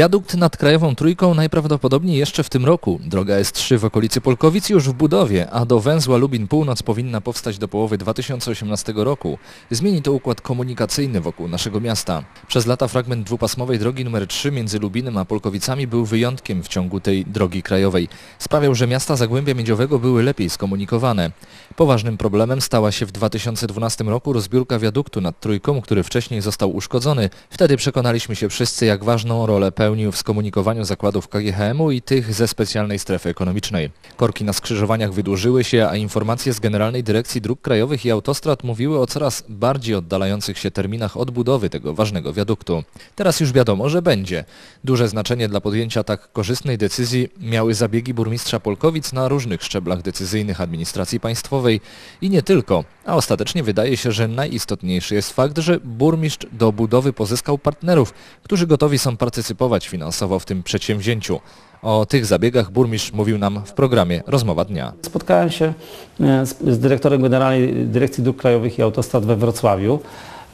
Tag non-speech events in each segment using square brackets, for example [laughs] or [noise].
Wiadukt nad Krajową Trójką najprawdopodobniej jeszcze w tym roku. Droga S3 w okolicy Polkowic już w budowie, a do węzła Lubin Północ powinna powstać do połowy 2018 roku. Zmieni to układ komunikacyjny wokół naszego miasta. Przez lata fragment dwupasmowej drogi nr 3 między Lubinem a Polkowicami był wyjątkiem w ciągu tej drogi krajowej. Sprawiał, że miasta Zagłębia Miedziowego były lepiej skomunikowane. Poważnym problemem stała się w 2012 roku rozbiórka wiaduktu nad Trójką, który wcześniej został uszkodzony. Wtedy przekonaliśmy się wszyscy, jak ważną rolę pełnił w skomunikowaniu zakładów KGHM-u i tych ze specjalnej strefy ekonomicznej. Korki na skrzyżowaniach wydłużyły się, a informacje z Generalnej Dyrekcji Dróg Krajowych i Autostrad mówiły o coraz bardziej oddalających się terminach odbudowy tego ważnego wiaduktu. Teraz już wiadomo, że będzie. Duże znaczenie dla podjęcia tak korzystnej decyzji miały zabiegi burmistrza Polkowic na różnych szczeblach decyzyjnych administracji państwowej i nie tylko. A ostatecznie wydaje się, że najistotniejszy jest fakt, że burmistrz do budowy pozyskał partnerów, którzy gotowi są partycypować finansowo w tym przedsięwzięciu. O tych zabiegach burmistrz mówił nam w programie Rozmowa Dnia. Spotkałem się e, z, dyrektorem Generalnej Dyrekcji Dróg Krajowych i Autostrad we Wrocławiu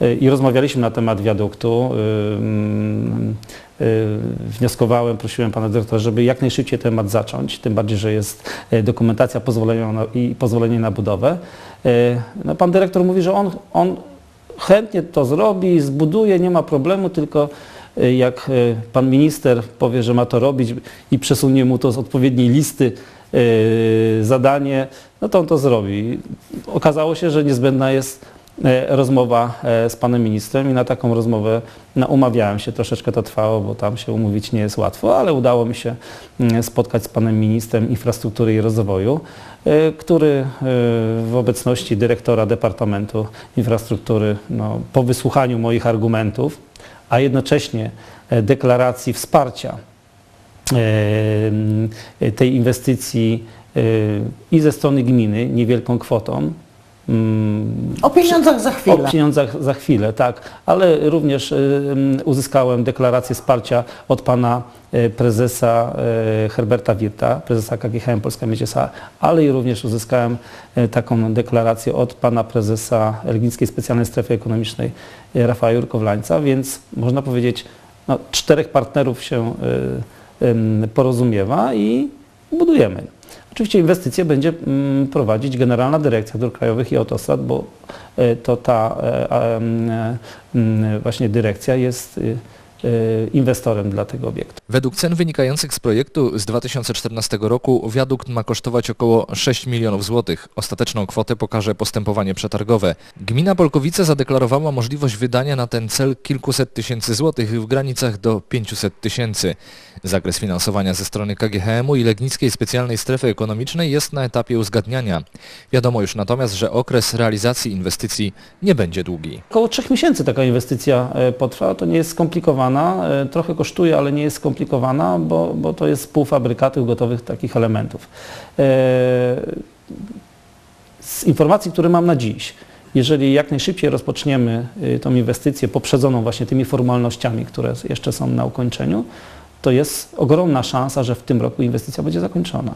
e, i rozmawialiśmy na temat wiaduktu. E, mm, Wnioskowałem, prosiłem pana dyrektora, żeby jak najszybciej temat zacząć, tym bardziej, że jest dokumentacja pozwolenia i pozwolenie na budowę. No, pan dyrektor mówi, że on, on chętnie to zrobi, zbuduje, nie ma problemu, tylko jak e, pan minister powie, że ma to robić i przesunie mu to z odpowiedniej listy e, zadanie, no to on to zrobi. Okazało się, że niezbędna jest rozmowa z panem ministrem i na taką rozmowę no, umawiałem się, troszeczkę to trwało, bo tam się umówić nie jest łatwo, ale udało mi się spotkać z panem ministrem infrastruktury i rozwoju, który w obecności dyrektora Departamentu Infrastruktury no, po wysłuchaniu moich argumentów, a jednocześnie e, deklaracji wsparcia tej inwestycji e, i ze strony gminy niewielką kwotą. O pieniądzach za chwilę. O pieniądzach za chwilę, tak, ale również y, mm, uzyskałem deklarację wsparcia od pana y, prezesa y, Herberta Wirta, prezesa KGHM Polska S.A., ale i również uzyskałem y, taką deklarację od pana prezesa Legnickiej Specjalnej Strefy Ekonomicznej y, Rafała Jurkowlańca, więc można powiedzieć, no, czterech partnerów się y, porozumiewa i budujemy. Oczywiście inwestycje będzie mm, prowadzić Generalna Dyrekcja Dróg Krajowych i Autostrad, bo e, to ta e, e, właśnie dyrekcja jest y, inwestorem dla tego obiektu. Według cen wynikających z projektu z 2014 roku wiadukt ma kosztować około 6 milionów złotych. Ostateczną kwotę pokaże postępowanie przetargowe. Gmina Polkowice zadeklarowała możliwość wydania na ten cel kilkuset tysięcy złotych w granicach do 500 tysięcy. Zakres finansowania ze strony KGHM-u i Legnickiej Specjalnej Strefy Ekonomicznej jest na etapie uzgadniania. Wiadomo już natomiast, że okres realizacji inwestycji nie będzie długi. Około trzech miesięcy taka inwestycja e, potrwa. To nie jest skomplikowana, e, trochę kosztuje, ale nie jest skomplikowana, bo, bo to jest półfabrykatów gotowych takich elementów. E, Z informacji, które mam na dziś, jeżeli jak najszybciej rozpoczniemy y, tą inwestycję poprzedzoną właśnie tymi formalnościami, które jeszcze są na ukończeniu, to jest ogromna szansa, że w tym roku inwestycja będzie zakończona.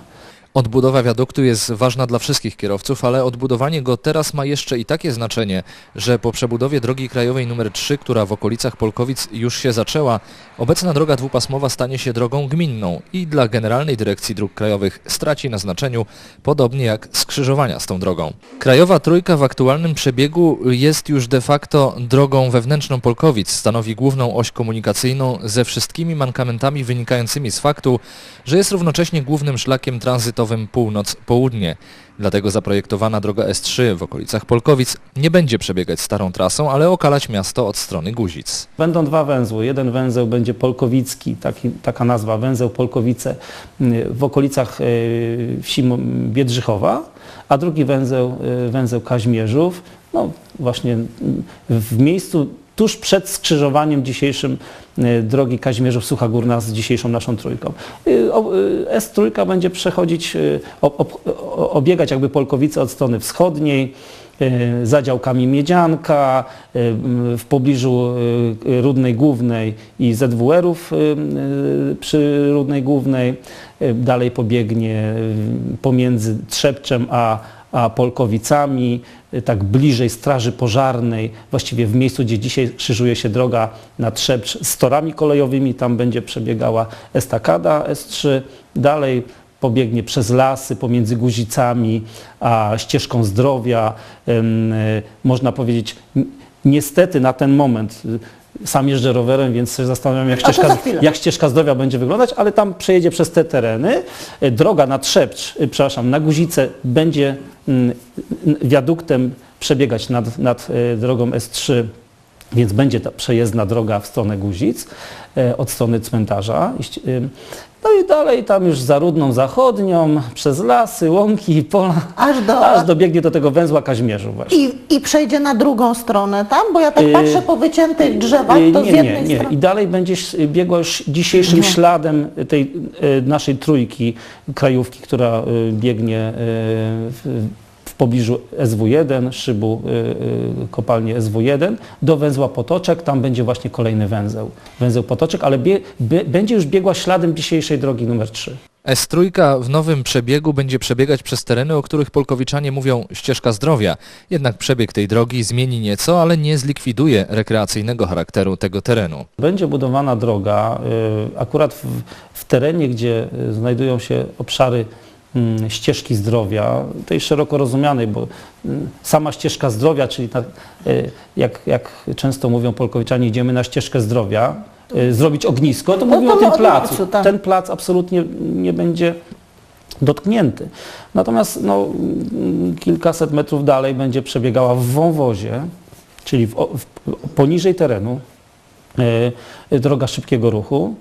Odbudowa wiaduktu jest ważna dla wszystkich kierowców, ale odbudowanie go teraz ma jeszcze i takie znaczenie, że po przebudowie drogi krajowej nr 3, która w okolicach Polkowic już się zaczęła, obecna droga dwupasmowa stanie się drogą gminną i dla Generalnej Dyrekcji Dróg Krajowych straci na znaczeniu, podobnie jak skrzyżowania z tą drogą. Krajowa Trójka w aktualnym przebiegu jest już de facto drogą wewnętrzną Polkowic, stanowi główną oś komunikacyjną ze wszystkimi mankamentami wynikającymi z faktu, że jest równocześnie głównym szlakiem tranzytowym północ-południe. Dlatego zaprojektowana droga S3 w okolicach Polkowic nie będzie przebiegać starą trasą, ale okalać miasto od strony Guzic. Będą dwa węzły. Jeden węzeł będzie polkowicki, taki, taka nazwa, węzeł Polkowice y, w okolicach y, wsi Biedrzychowa, a drugi węzeł, y, węzeł Kaźmierzów, no właśnie w miejscu tuż przed skrzyżowaniem dzisiejszym y, drogi Kaźmierzów-Sucha Górna z dzisiejszą naszą trójką. Y, y, S3 będzie przechodzić, obiegać jakby Polkowice od strony wschodniej, za działkami Miedzianka, w pobliżu Rudnej Głównej i ZWR-ów przy Rudnej Głównej. Dalej pobiegnie pomiędzy Trzepczem a, a Polkowicami, y, tak bliżej Straży Pożarnej, właściwie w miejscu, gdzie dzisiaj krzyżuje się droga na Trzebcz z torami kolejowymi, tam będzie przebiegała estakada S3, dalej pobiegnie przez lasy pomiędzy Guzicami a ścieżką zdrowia. Y, Można powiedzieć, niestety na ten moment y, sam jeżdżę rowerem, więc się zastanawiam, jak ścieżka, jak ścieżka zdrowia będzie wyglądać, ale tam przejedzie przez te tereny. Y, Droga na Trzebcz, y, przepraszam, na Guzice będzie mm, wiaduktem przebiegać nad, nad y, drogą S3 więc będzie ta przejezdna droga w stronę Guzic, e, od strony cmentarza. No i dalej tam już za Rudną Zachodnią, przez lasy, łąki i pola, Aż do- aż dobiegnie do tego węzła Kaźmierzu właśnie. I, I przejdzie na drugą stronę tam, bo ja tak Yy, patrzę po wyciętych drzewach, Y, to z Nie, jednej nie, nie. strony... I dalej będzie ś- biegła już dzisiejszym śladem tej y, naszej trójki krajówki, która y, biegnie y, w pobliżu SW1, szybu y, y, kopalni SW1 do węzła Potoczek. Tam będzie właśnie kolejny węzeł, węzeł Potoczek, ale bie, bie, będzie już biegła śladem dzisiejszej drogi numer 3. S3 w nowym przebiegu będzie przebiegać przez tereny, o których polkowiczanie mówią ścieżka zdrowia. Jednak przebieg tej drogi zmieni nieco, ale nie zlikwiduje rekreacyjnego charakteru tego terenu. Będzie budowana droga y, akurat w, w terenie, gdzie znajdują się obszary ścieżki zdrowia, tej szeroko rozumianej, bo mm, sama ścieżka zdrowia, czyli ta, y, jak, jak często mówią polkowiczanie, idziemy na ścieżkę zdrowia, y, zrobić ognisko, to No mówią to o tym placu. tak. Ten plac absolutnie nie będzie dotknięty. Natomiast no, mm, kilkaset metrów dalej będzie przebiegała w wąwozie, czyli w, w, poniżej terenu, e, droga szybkiego ruchu.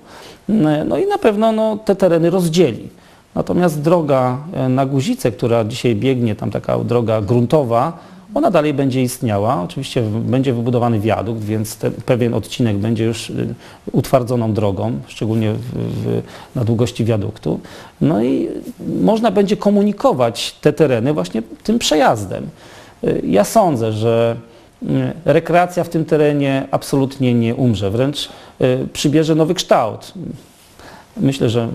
E, No i na pewno no, te tereny rozdzieli. Natomiast droga e, na Guzice, która dzisiaj biegnie, tam taka droga gruntowa, ona dalej będzie istniała. Oczywiście będzie wybudowany wiadukt, więc ten pewien odcinek będzie już y, utwardzoną drogą, szczególnie w, w, na długości wiaduktu. No i można będzie komunikować te tereny właśnie tym przejazdem. Y, Ja sądzę, że y, rekreacja w tym terenie absolutnie nie umrze, wręcz przybierze nowy kształt. Myślę, że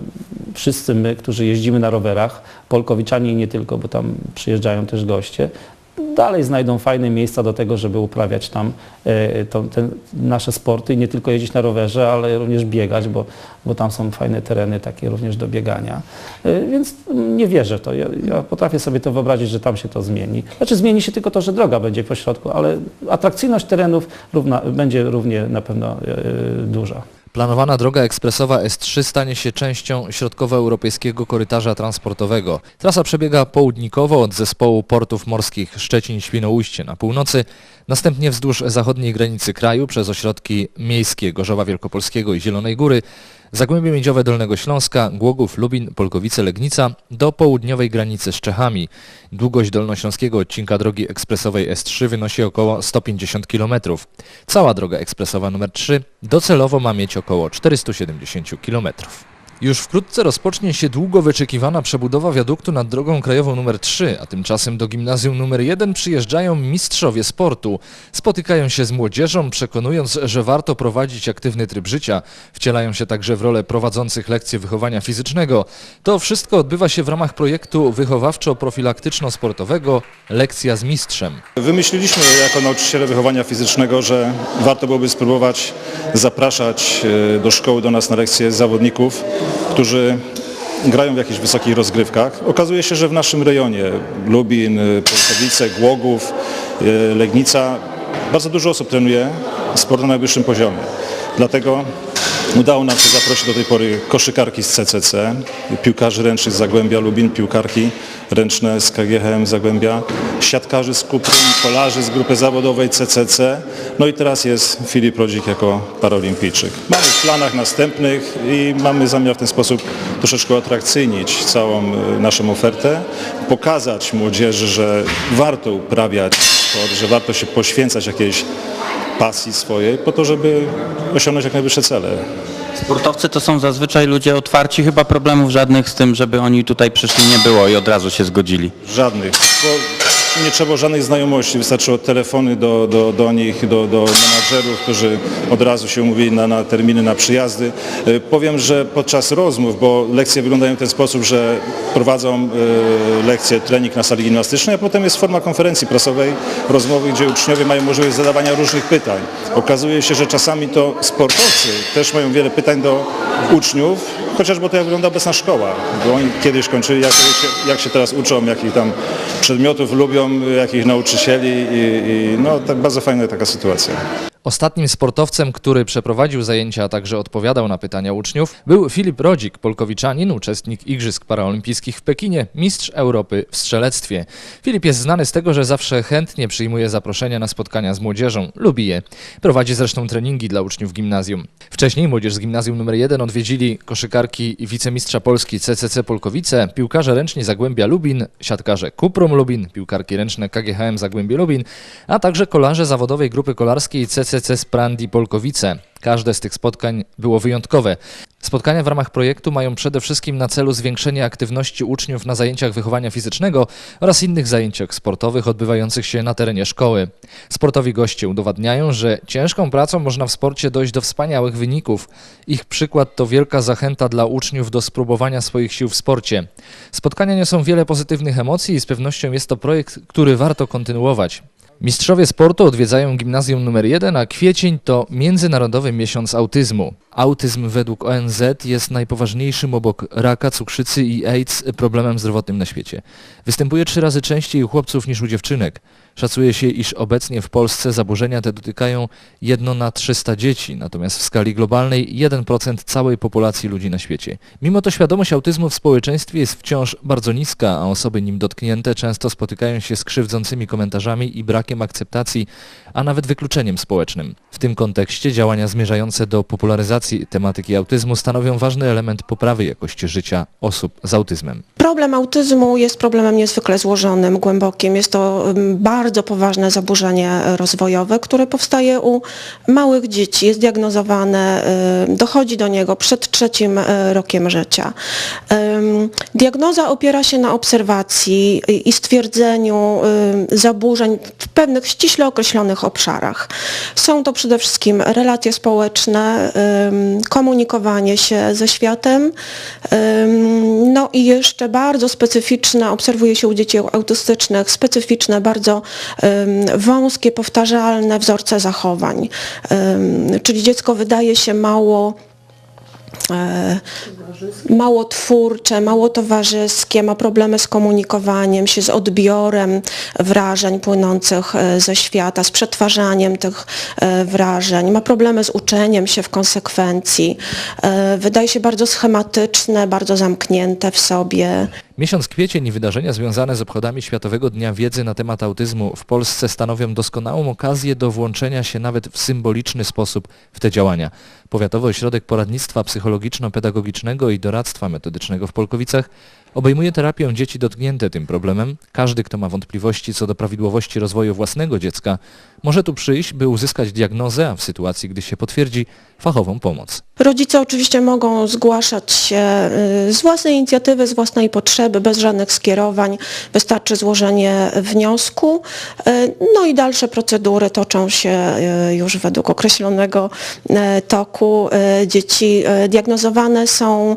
wszyscy my, którzy jeździmy na rowerach, Polkowiczanie i nie tylko, bo tam przyjeżdżają też goście, dalej znajdą fajne miejsca do tego, żeby uprawiać tam e, to, te nasze sporty i nie tylko jeździć na rowerze, ale również biegać, bo, bo tam są fajne tereny takie również do biegania. E, Więc nie wierzę w to. Ja, ja potrafię sobie to wyobrazić, że tam się to zmieni. Znaczy zmieni się tylko to, że droga będzie po środku, ale atrakcyjność terenów równa, będzie równie na pewno e, duża. Planowana droga ekspresowa S3 stanie się częścią środkowoeuropejskiego korytarza transportowego. Trasa przebiega południkowo od zespołu portów morskich Szczecin-Świnoujście na północy, następnie wzdłuż zachodniej granicy kraju przez ośrodki miejskie Gorzowa Wielkopolskiego i Zielonej Góry, Zagłębie Miedziowe Dolnego Śląska, Głogów, Lubin, Polkowice, Legnica do południowej granicy z Czechami. Długość dolnośląskiego odcinka drogi ekspresowej S3 wynosi około 150 km. Cała droga ekspresowa nr 3 docelowo ma mieć około 470 km. Już wkrótce rozpocznie się długo wyczekiwana przebudowa wiaduktu nad drogą krajową nr 3, a tymczasem do gimnazjum nr 1 przyjeżdżają mistrzowie sportu. Spotykają się z młodzieżą, przekonując, że warto prowadzić aktywny tryb życia. Wcielają się także w rolę prowadzących lekcje wychowania fizycznego. To wszystko odbywa się w ramach projektu wychowawczo-profilaktyczno-sportowego Lekcja z mistrzem. Wymyśliliśmy jako nauczyciele wychowania fizycznego, że warto byłoby spróbować zapraszać e, do szkoły, do nas na lekcje zawodników, którzy grają w jakichś wysokich rozgrywkach. Okazuje się, że w naszym rejonie Lubin, Polkowice, Głogów, e, Legnica bardzo dużo osób trenuje sport na najwyższym poziomie. Dlatego Udało nam się zaprosić do tej pory koszykarki z CCC, piłkarzy ręcznych z Zagłębia Lubin, piłkarki ręczne z KGHM Zagłębia, siatkarzy z Kuprum, kolarzy z grupy zawodowej CCC, no i teraz jest Filip Rodzik jako paraolimpijczyk. Mamy w planach następnych i mamy zamiar w ten sposób troszeczkę atrakcyjnić całą e, naszą ofertę, pokazać młodzieży, że warto uprawiać sport, że warto się poświęcać jakiejś pasji swojej po to, żeby osiągnąć jak najwyższe cele. Sportowcy to są zazwyczaj ludzie otwarci, chyba problemów żadnych z tym, żeby oni tutaj przyszli nie było i od razu się zgodzili. Żadnych. Bo nie trzeba żadnej znajomości, wystarczyło telefony do, do, do nich, do, do menadżerów, którzy od razu się umówili na, na terminy, na przyjazdy. E, Powiem, że podczas rozmów, bo lekcje wyglądają w ten sposób, że prowadzą e, lekcje, trening na sali gimnastycznej, a potem jest forma konferencji prasowej, rozmowy, gdzie uczniowie mają możliwość zadawania różnych pytań. Okazuje się, że czasami to sportowcy też mają wiele pytań do uczniów, chociażby to jak wygląda obecna szkoła, bo oni kiedyś kończyli, jak się, jak się teraz uczą, jakich tam przedmiotów lubią, jakich nauczycieli i, i no tak bardzo fajna taka sytuacja. Ostatnim sportowcem, który przeprowadził zajęcia, a także odpowiadał na pytania uczniów, był Filip Rodzik, polkowiczanin, uczestnik Igrzysk Paraolimpijskich w Pekinie, mistrz Europy w strzelectwie. Filip jest znany z tego, że zawsze chętnie przyjmuje zaproszenia na spotkania z młodzieżą. Lubi je. Prowadzi zresztą treningi dla uczniów gimnazjum. Wcześniej młodzież z gimnazjum nr 1 odwiedzili koszykarki wicemistrza Polski CCC Polkowice, piłkarze ręczni Zagłębia Lubin, siatkarze Kuprum Lubin, piłkarki ręczne KGHM Zagłębie Lubin, a także kolarze zawodowej grupy kolarskiej CCC Sprandi Polkowice. Każde z tych spotkań było wyjątkowe. Spotkania w ramach projektu mają przede wszystkim na celu zwiększenie aktywności uczniów na zajęciach wychowania fizycznego oraz innych zajęciach sportowych odbywających się na terenie szkoły. Sportowi goście udowadniają, że ciężką pracą można w sporcie dojść do wspaniałych wyników. Ich przykład to wielka zachęta dla uczniów do spróbowania swoich sił w sporcie. Spotkania niosą wiele pozytywnych emocji i z pewnością jest to projekt, który warto kontynuować. Mistrzowie sportu odwiedzają gimnazjum nr 1, a kwiecień to Międzynarodowy Miesiąc Autyzmu. Autyzm według ONZ jest najpoważniejszym obok raka, cukrzycy i AIDS problemem zdrowotnym na świecie. Występuje trzy razy częściej u chłopców niż u dziewczynek. Szacuje się, iż obecnie w Polsce zaburzenia te dotykają 1 na 300 dzieci, natomiast w skali globalnej 1% całej populacji ludzi na świecie. Mimo to świadomość autyzmu w społeczeństwie jest wciąż bardzo niska, a osoby nim dotknięte często spotykają się z krzywdzącymi komentarzami i brakiem akceptacji, a nawet wykluczeniem społecznym. W tym kontekście działania zmierzające do popularyzacji tematyki autyzmu stanowią ważny element poprawy jakości życia osób z autyzmem. Problem autyzmu jest problemem niezwykle złożonym, głębokim. Jest to bardzo poważne zaburzenie rozwojowe, które powstaje u małych dzieci, jest diagnozowane, dochodzi do niego przed trzecim e, rokiem życia. Diagnoza opiera się na obserwacji i- stwierdzeniu zaburzeń w pewnych ściśle określonych obszarach. Są to przede wszystkim relacje społeczne, komunikowanie się ze światem, no i jeszcze bardzo specyficzne, obserwuje się u dzieci autystycznych, specyficzne, bardzo wąskie, powtarzalne wzorce zachowań. Czyli dziecko wydaje się mało mało twórcze, mało towarzyskie, ma problemy z komunikowaniem się, z odbiorem wrażeń płynących e, ze świata, z przetwarzaniem tych e, wrażeń, ma problemy z uczeniem się w konsekwencji, e, wydaje się bardzo schematyczne, bardzo zamknięte w sobie. Miesiąc kwiecień i wydarzenia związane z obchodami Światowego Dnia Wiedzy na temat autyzmu w Polsce stanowią doskonałą okazję do włączenia się nawet w symboliczny sposób w te działania. Powiatowy Ośrodek Poradnictwa Psychologiczno-Pedagogicznego i Doradztwa Metodycznego w Polkowicach obejmuje terapię dzieci dotknięte tym problemem. Każdy, kto ma wątpliwości co do prawidłowości rozwoju własnego dziecka, może tu przyjść, by uzyskać diagnozę, a w sytuacji, gdy się potwierdzi, fachową pomoc. Rodzice oczywiście mogą zgłaszać się y, z własnej inicjatywy, z własnej potrzeby, bez żadnych skierowań. Wystarczy złożenie wniosku. Y, No i dalsze procedury toczą się y, już według określonego toku. Dzieci diagnozowane są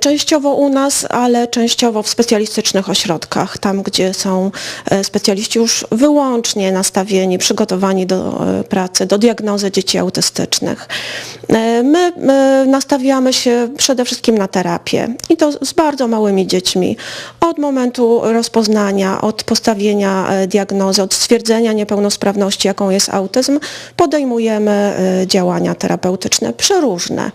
częściowo u nas, ale częściowo w specjalistycznych ośrodkach, tam gdzie są y, specjaliści już wyłącznie nastawieni, przygotowani do y, pracy, do diagnozy dzieci autystycznych. E, My e, nastawiamy się przede wszystkim na terapię i to z bardzo małymi dziećmi. Od momentu rozpoznania, od postawienia e, diagnozy, od stwierdzenia niepełnosprawności, jaką jest autyzm, podejmujemy e, działania terapeutyczne przeróżne.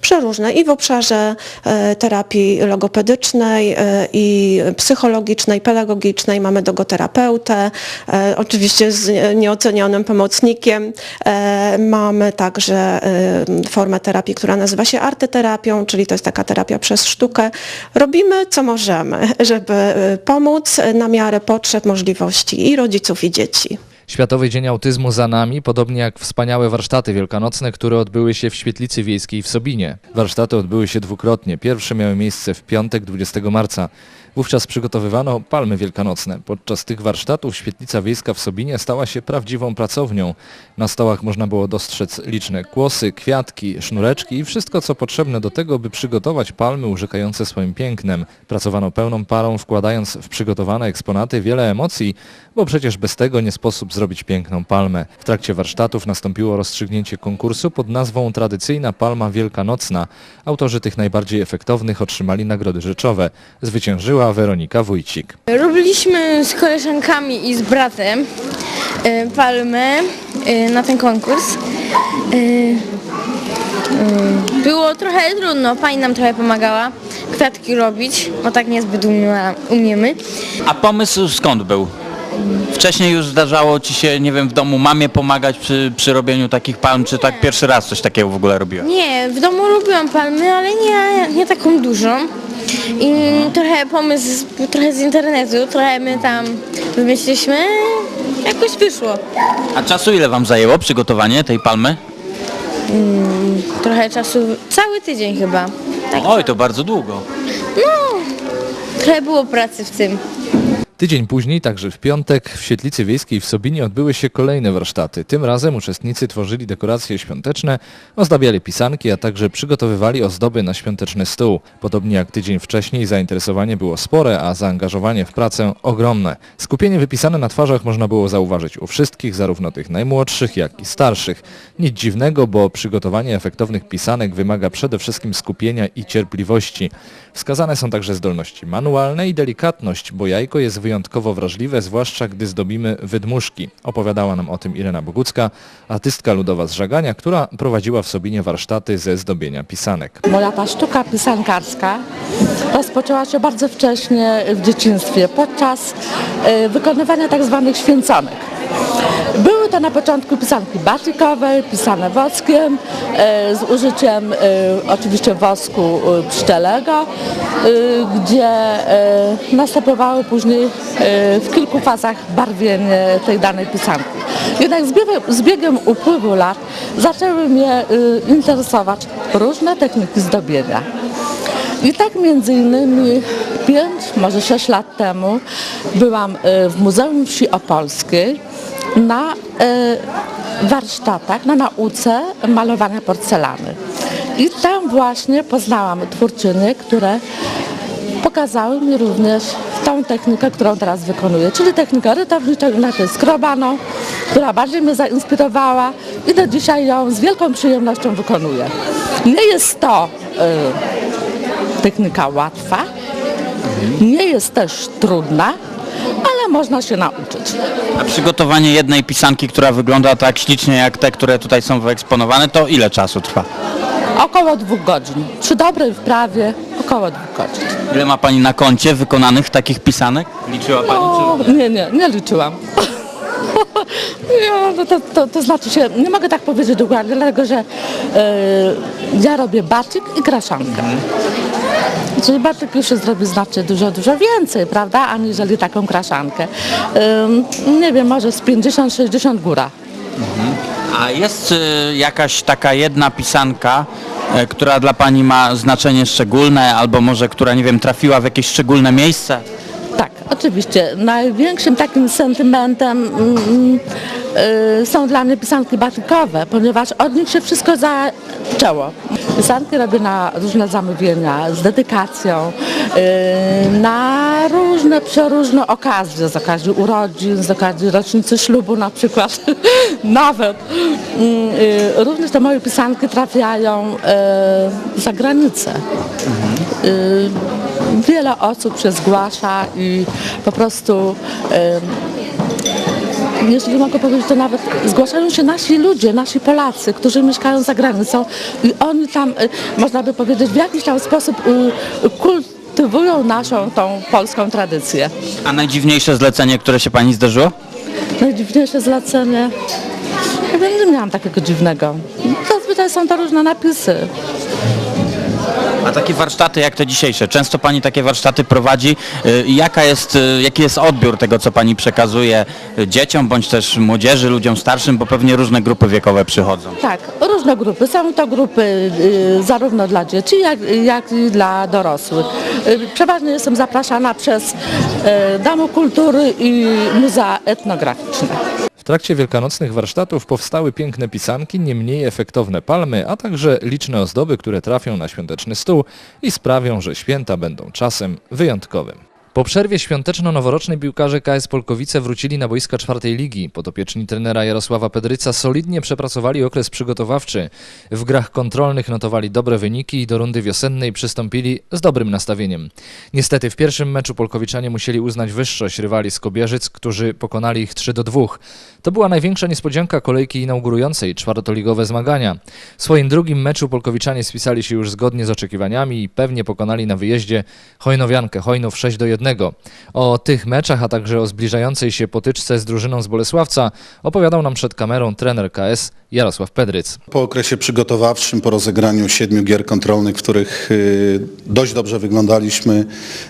Przeróżne i w obszarze e, terapii logopedycznej e, i psychologicznej, pedagogicznej mamy dogoterapeutę, e, oczywiście z e, nieocenionym pomocnikiem. E, Mamy także e, formę terapii, która nazywa się arteterapią, czyli to jest taka terapia przez sztukę. Robimy co możemy, żeby e, pomóc na miarę potrzeb, możliwości i rodziców, i dzieci. Światowy Dzień Autyzmu za nami, podobnie jak wspaniałe warsztaty wielkanocne, które odbyły się w Świetlicy Wiejskiej w Sobinie. Warsztaty odbyły się dwukrotnie. Pierwsze miały miejsce w piątek 20 marca. Wówczas przygotowywano palmy wielkanocne. Podczas tych warsztatów świetlica wiejska w Sobinie stała się prawdziwą pracownią. Na stołach można było dostrzec liczne kłosy, kwiatki, sznureczki i wszystko co potrzebne do tego, by przygotować palmy urzekające swoim pięknem. Pracowano pełną parą, wkładając w przygotowane eksponaty wiele emocji, bo przecież bez tego nie sposób zrobić piękną palmę. W trakcie warsztatów nastąpiło rozstrzygnięcie konkursu pod nazwą Tradycyjna Palma Wielkanocna. Autorzy tych najbardziej efektownych otrzymali nagrody rzeczowe. Zwyciężyła Weronika Wójcik. Robiliśmy z koleżankami i z bratem y, palmę y, na ten konkurs. Y, y, Było trochę trudno, pani nam trochę pomagała kwiatki robić, bo tak niezbyt umiała, umiemy. A pomysł skąd był? Wcześniej już zdarzało Ci się, nie wiem, w domu mamie pomagać przy, przy robieniu takich palm, czy tak pierwszy raz coś takiego w ogóle robiła? Nie, w domu robiłam palmy, ale nie, nie taką dużą. I trochę pomysł, trochę z internetu, trochę my tam wymyśliliśmy, jakoś wyszło. A czasu ile Wam zajęło przygotowanie tej palmy? Trochę czasu, cały tydzień chyba. Tak. Oj, to bardzo długo. Trochę było pracy w tym. Tydzień później, także w piątek, w Świetlicy Wiejskiej w Sobinie odbyły się kolejne warsztaty. Tym razem uczestnicy tworzyli dekoracje świąteczne, ozdabiali pisanki, a także przygotowywali ozdoby na świąteczny stół. Podobnie jak tydzień wcześniej zainteresowanie było spore, a zaangażowanie w pracę ogromne. Skupienie wypisane na twarzach można było zauważyć u wszystkich, zarówno tych najmłodszych, jak i starszych. Nic dziwnego, bo przygotowanie efektownych pisanek wymaga przede wszystkim skupienia i cierpliwości. Wskazane są także zdolności manualne i delikatność, bo jajko jest wyjątkowo wrażliwe, zwłaszcza gdy zdobimy wydmuszki. Opowiadała nam o tym Irena Bogucka, artystka ludowa z Żagania, która prowadziła w Sobinie warsztaty ze zdobienia pisanek. Moja ta sztuka pisankarska rozpoczęła się bardzo wcześnie w dzieciństwie, podczas e, wykonywania tak zwanych święconek. Były to na początku pisanki batikowe, pisane woskiem, e, z użyciem e, oczywiście wosku e, pszczelego, gdzie następowało później w kilku fazach barwienie tej danej pisanki. Jednak z biegiem, z biegiem upływu lat zaczęły mnie interesować różne techniki zdobienia. I tak między innymi 5, może 6 lat temu byłam e, w Muzeum Wsi Opolskiej na e, warsztatach, na nauce malowania porcelany. I tam właśnie poznałam twórczynie, które pokazały mi również tą technikę, którą teraz wykonuję, czyli technikę rytowniczą, inaczej skrobaną, która bardziej mnie zainspirowała i do dzisiaj ją z wielką przyjemnością wykonuję. Nie jest to y, technika łatwa, nie jest też trudna, ale można się nauczyć. A przygotowanie jednej pisanki, która wygląda tak ślicznie jak te, które tutaj są wyeksponowane, to ile czasu trwa? Około dwóch godzin. Przy dobrej wprawie około dwóch godzin. Ile ma Pani na koncie wykonanych takich pisanek? Liczyła Pani? O, nie, nie, nie liczyłam. [laughs] Ja, no to, to, to znaczy się, nie mogę tak powiedzieć dokładnie, dlatego że e, ja robię batyk i kraszankę. Czyli batyk już się zrobi znacznie dużo, dużo więcej, prawda, aniżeli taką kraszankę. Ym, nie wiem, może z 50-60 góra. A jest y, jakaś taka jedna pisanka, y, która dla Pani ma znaczenie szczególne, albo może która, nie wiem, trafiła w jakieś szczególne miejsce? Oczywiście. Największym takim sentymentem mm, y, są dla mnie pisanki batykowe, ponieważ od nich się wszystko zaczęło. Pisanki robię na różne zamówienia, z dedykacją, y, na różne, przeróżne okazje, z okazji urodzin, z okazji rocznicy ślubu na przykład, [laughs] nawet. Mm, y, Również te moje pisanki trafiają y, za granicę. Y, wiele osób się zgłasza i po prostu jeżeli mogę powiedzieć, to nawet zgłaszają się nasi ludzie, nasi Polacy, którzy mieszkają za granicą i oni tam, y, można by powiedzieć, w jakiś tam sposób kultywują naszą tą polską tradycję. A najdziwniejsze zlecenie, które się Pani zdarzyło? Najdziwniejsze zlecenie, ja nie miałam takiego dziwnego. Zazwyczaj są to różne napisy. A takie warsztaty jak te dzisiejsze, często Pani takie warsztaty prowadzi y, jaka jest, y, jaki jest odbiór tego, co Pani przekazuje y, dzieciom, bądź też młodzieży, ludziom starszym, bo pewnie różne grupy wiekowe przychodzą. Tak, różne grupy. Są to grupy zarówno dla dzieci, jak, jak i dla dorosłych. Przeważnie jestem zapraszana przez Domy Kultury i Muzea Etnograficzne. W trakcie wielkanocnych warsztatów powstały piękne pisanki, nie mniej efektowne palmy, a także liczne ozdoby, które trafią na świąteczny stół i sprawią, że święta będą czasem wyjątkowym. Po przerwie świąteczno-noworocznej piłkarze KS Polkowice wrócili na boiska czwartej ligi. Podopieczni trenera Jarosława Pedryca solidnie przepracowali okres przygotowawczy. W grach kontrolnych notowali dobre wyniki i do rundy wiosennej przystąpili z dobrym nastawieniem. Niestety w pierwszym meczu Polkowiczanie musieli uznać wyższość rywali z Kobierzyc, którzy pokonali ich 3 do 2. To była największa niespodzianka kolejki inaugurującej czwartoligowe zmagania. W swoim drugim meczu Polkowiczanie spisali się już zgodnie z oczekiwaniami i pewnie pokonali na wyjeździe Hojnowiankę Hojnów 6 do 1. O tych meczach, a także o zbliżającej się potyczce z drużyną z Bolesławca opowiadał nam przed kamerą trener KS Jarosław Pedryc. Po okresie przygotowawczym, po rozegraniu siedmiu gier kontrolnych, w których y, dość dobrze wyglądaliśmy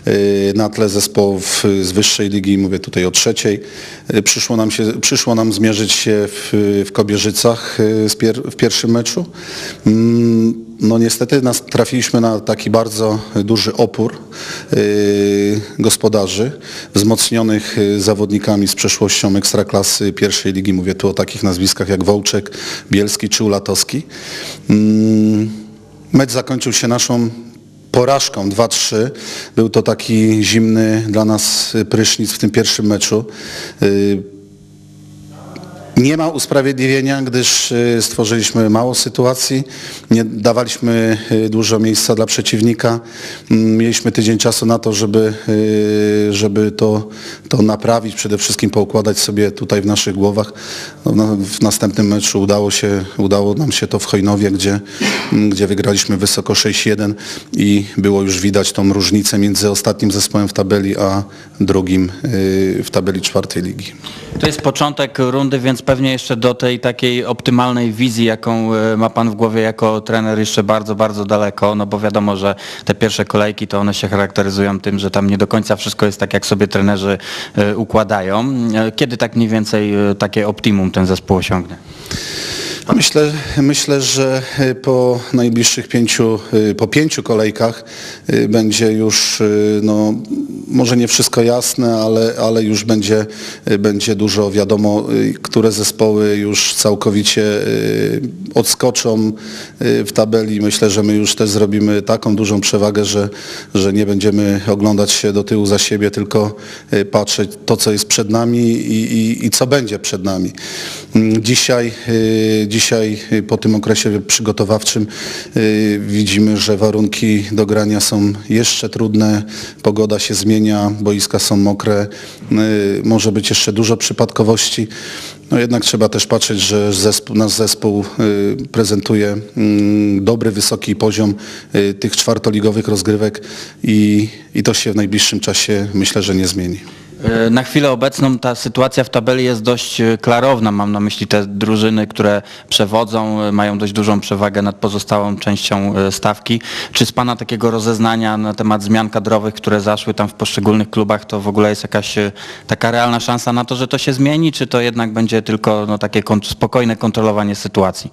y, na tle zespołów z wyższej ligi, mówię tutaj o trzeciej, y, przyszło nam, się, przyszło nam zmierzyć się w, w Kobierzycach w pierwszym meczu. No niestety nas, trafiliśmy na taki bardzo duży opór y, gospodarzy, wzmocnionych y, zawodnikami z przeszłością ekstraklasy pierwszej ligi. Mówię tu o takich nazwiskach jak Wołczek, Bielski czy Ulatowski. Mm, Mecz zakończył się naszą porażką 2-3. Był to taki zimny dla nas prysznic w tym pierwszym meczu. Y, nie ma usprawiedliwienia, gdyż y, stworzyliśmy mało sytuacji, nie dawaliśmy y, dużo miejsca dla przeciwnika. Mm, Mieliśmy tydzień czasu na to, żeby, y, żeby to, to naprawić, przede wszystkim poukładać sobie tutaj w naszych głowach. No, no, w następnym meczu udało, się, udało nam się to w Chojnowie, gdzie, mm, gdzie wygraliśmy wysoko 6-1 i było już widać tą różnicę między ostatnim zespołem w tabeli, a drugim w tabeli czwartej ligi. To jest początek rundy, więc pewnie jeszcze do tej takiej optymalnej wizji, jaką e, ma Pan w głowie jako trener jeszcze bardzo, bardzo daleko, no bo wiadomo, że te pierwsze kolejki to one się charakteryzują tym, że tam nie do końca wszystko jest tak, jak sobie trenerzy e, układają. E, Kiedy tak mniej więcej takie optimum ten zespół osiągnie? Myślę, myślę, że y, po najbliższych pięciu, y, po pięciu kolejkach y, będzie już, no, może nie wszystko jasne, ale, ale już będzie, będzie dużo wiadomo, które zespoły już całkowicie odskoczą w tabeli. Myślę, że my już też zrobimy taką dużą przewagę, że, że nie będziemy oglądać się do tyłu za siebie, tylko patrzeć to, co jest przed nami i, i, i co będzie przed nami. Mm, Dzisiaj, y, dzisiaj po tym okresie przygotowawczym y, widzimy, że warunki do grania są jeszcze trudne, pogoda się zmienia, boiska są mokre, y, może być jeszcze dużo przypadkowości. No jednak trzeba też patrzeć, że zespół, nasz zespół y, prezentuje mm, dobry, wysoki poziom tych czwartoligowych rozgrywek i, i to się w najbliższym czasie myślę, że nie zmieni. E, Na chwilę obecną ta sytuacja w tabeli jest dość e, klarowna. Mam na myśli te drużyny, które przewodzą, e, mają dość dużą przewagę nad pozostałą częścią stawki. Czy z Pana takiego rozeznania na temat zmian kadrowych, które zaszły tam w poszczególnych klubach, to w ogóle jest jakaś taka realna szansa na to, że to się zmieni, czy to jednak będzie tylko no, takie spokojne kontrolowanie sytuacji?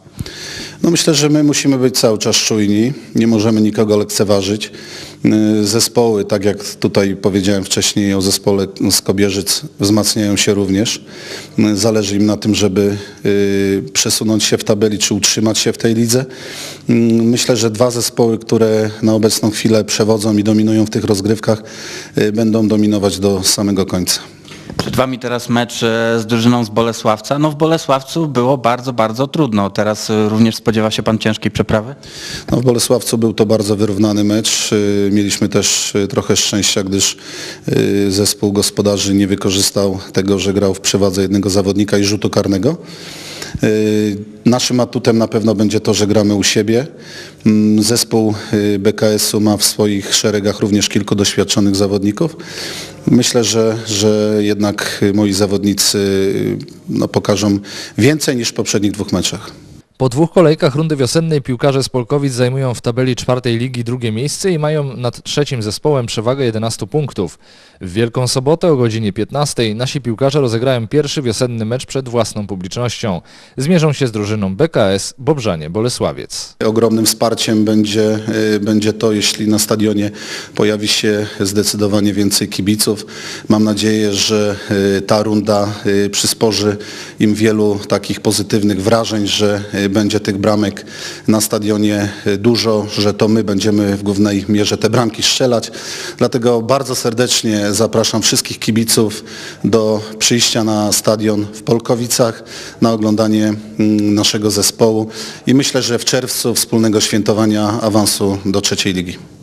No myślę, że my musimy być cały czas czujni, nie możemy nikogo lekceważyć. Y, Zespoły, tak jak tutaj powiedziałem wcześniej o zespole z Kobierzyc, wzmacniają się również. Y, Zależy im na tym, żeby y, przesunąć się w tabeli czy utrzymać się w tej lidze. Myślę, że dwa zespoły, które na obecną chwilę przewodzą i dominują w tych rozgrywkach, będą dominować do samego końca. Przed Wami teraz mecz e, z drużyną z Bolesławca. No w Bolesławcu było bardzo, bardzo trudno. Teraz e, również spodziewa się Pan ciężkiej przeprawy? No, w Bolesławcu był to bardzo wyrównany mecz. Y, Mieliśmy też trochę szczęścia, gdyż zespół gospodarzy nie wykorzystał tego, że grał w przewadze jednego zawodnika i rzutu karnego. Naszym atutem na pewno będzie to, że gramy u siebie. Mm, Zespół y, BKS-u ma w swoich szeregach również kilku doświadczonych zawodników. Myślę, że, że jednak y, moi zawodnicy y, no, pokażą więcej niż w poprzednich dwóch meczach. Po dwóch kolejkach rundy wiosennej piłkarze z Polkowic zajmują w tabeli czwartej ligi drugie miejsce i mają nad trzecim zespołem przewagę 11 punktów. W Wielką Sobotę o godzinie 15 nasi piłkarze rozegrają pierwszy wiosenny mecz przed własną publicznością. Zmierzą się z drużyną BKS Bobrzanie Bolesławiec. Ogromnym wsparciem będzie, y, będzie to, jeśli na stadionie pojawi się zdecydowanie więcej kibiców. Mam nadzieję, że y, ta runda y, przysporzy im wielu takich pozytywnych wrażeń, że będzie tych bramek na stadionie y, dużo, że to my będziemy w głównej mierze te bramki strzelać. Dlatego bardzo serdecznie zapraszam wszystkich kibiców do przyjścia na stadion w Polkowicach, na oglądanie mm, naszego zespołu i myślę, że w czerwcu wspólnego świętowania awansu do trzeciej ligi.